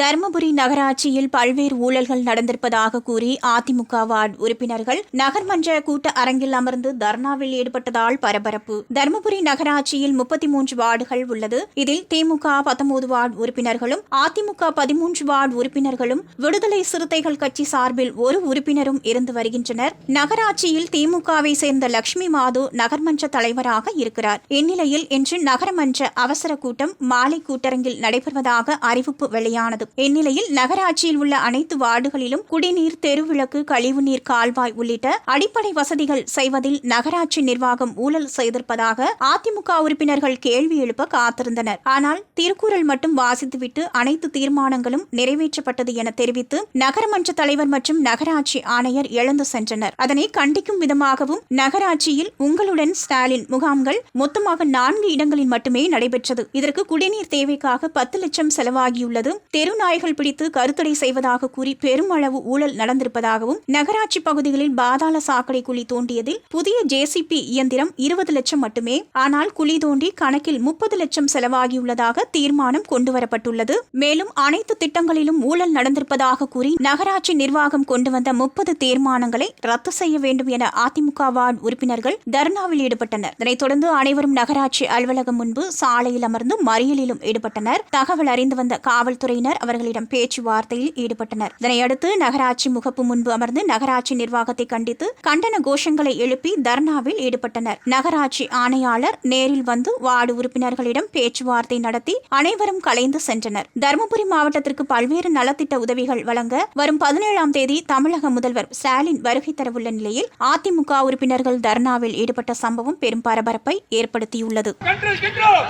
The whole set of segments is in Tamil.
தருமபுரி நகராட்சியில் பல்வேறு ஊழல்கள் நடந்திருப்பதாக கூறி அதிமுக வார்டு உறுப்பினர்கள் நகர்மன்ற கூட்ட அரங்கில் அமர்ந்து தர்ணாவில் ஈடுபட்டதால் பரபரப்பு. தருமபுரி நகராட்சியில் முப்பத்தி மூன்று வார்டுகள் உள்ளது. இதில் திமுக பத்தொன்பது வார்டு உறுப்பினர்களும் அதிமுக பதிமூன்று வார்டு உறுப்பினர்களும் விடுதலை சிறுத்தைகள் கட்சி சார்பில் ஒரு உறுப்பினரும் இருந்து வருகின்றனர். நகராட்சியில் திமுகவை சேர்ந்த லட்சுமி மாது நகர்மன்ற தலைவராக இருக்கிறார். இந்நிலையில் இன்று நகரமன்ற அவசர கூட்டம் மாலை கூட்டரங்கில் நடைபெறுவதாக அறிவிப்பு வெளியானது. இந்நிலையில் நகராட்சியில் உள்ள அனைத்து வார்டுகளிலும் குடிநீர் தெருவிளக்கு கழிவுநீர் கால்வாய் உள்ளிட்ட அடிப்படை வசதிகள் செய்வதில் நகராட்சி நிர்வாகம் ஊழல் செய்திருப்பதாக அதிமுக உறுப்பினர்கள் கேள்வி எழுப்ப காத்திருந்தனர். ஆனால் திருக்குறள் மட்டும் வாசித்துவிட்டு அனைத்து தீர்மானங்களும் நிறைவேற்றப்பட்டது என தெரிவித்து நகரமன்ற தலைவர் மற்றும் நகராட்சி ஆணையர் எழுந்து சென்றனர். அதனை கண்டிக்கும் விதமாகவும் நகராட்சியில் உங்களுடன் ஸ்டாலின் முகாம்கள் மொத்தமாக நான்கு இடங்களில் மட்டுமே நடைபெற்றது. இதற்கு குடிநீர் தேவைக்காக பத்து லட்சம் செலவாகியுள்ளது. தெரு நாய்கள் பிடித்து கருத்தடை செய்வதாக கூறி பெருமளவு ஊழல் நடந்திருப்பதாகவும் நகராட்சி பகுதிகளில் பாதாள சாக்கடை குழி தோண்டியதில் புதிய ஜேசிபி இயந்திரம் இருபது லட்சம் மட்டுமே ஆனால் குழி தோண்டி கணக்கில் முப்பது லட்சம் செலவாகியுள்ளதாக தீர்மானம் கொண்டுவரப்பட்டுள்ளது. மேலும் அனைத்து திட்டங்களிலும் ஊழல் நடந்திருப்பதாக கூறி நகராட்சி நிர்வாகம் கொண்டு வந்த முப்பது தீர்மானங்களை ரத்து செய்ய வேண்டும் என அதிமுக வார்டு உறுப்பினர்கள் தர்ணாவில் ஈடுபட்டனர். இதனைத் தொடர்ந்து அனைவரும் நகராட்சி அலுவலகம் முன்பு சாலையில் அமர்ந்து மறியலிலும் ஈடுபட்டனர். தகவல் அறிந்து வந்த காவல்துறையினர் அவர்களிடம் பேச்சுவார்த்தையில் ஈடுபட்டனர். இதனையடுத்து நகராட்சி முகப்பு முன்பு அமர்ந்து நகராட்சி நிர்வாகத்தை கண்டித்து கண்டன கோஷங்களை எழுப்பி தர்ணாவில் ஈடுபட்டனர். நகராட்சி ஆணையாளர் நேரில் வந்து வார்டு உறுப்பினர்களிடம் பேச்சுவார்த்தை நடத்தி அனைவரும் கலைந்து சென்றனர். தருமபுரி மாவட்டத்திற்கு பல்வேறு நலத்திட்ட உதவிகள் வழங்க வரும் பதினேழாம் தேதி தமிழக முதல்வர் ஸ்டாலின் வருகை தரவுள்ள நிலையில் அதிமுக உறுப்பினர்கள் தர்ணாவில் ஈடுபட்ட சம்பவம் பெரும் பரபரப்பை ஏற்படுத்தியுள்ளது. கண்டிக்கின்றோம்.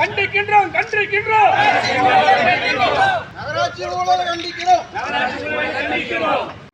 கண்டிக்கின்றோம். கண்டிக்கின்றோம். நகராட்சி ஊழலை கண்டிக்கிறோம் கண்டிக்கிறோம்.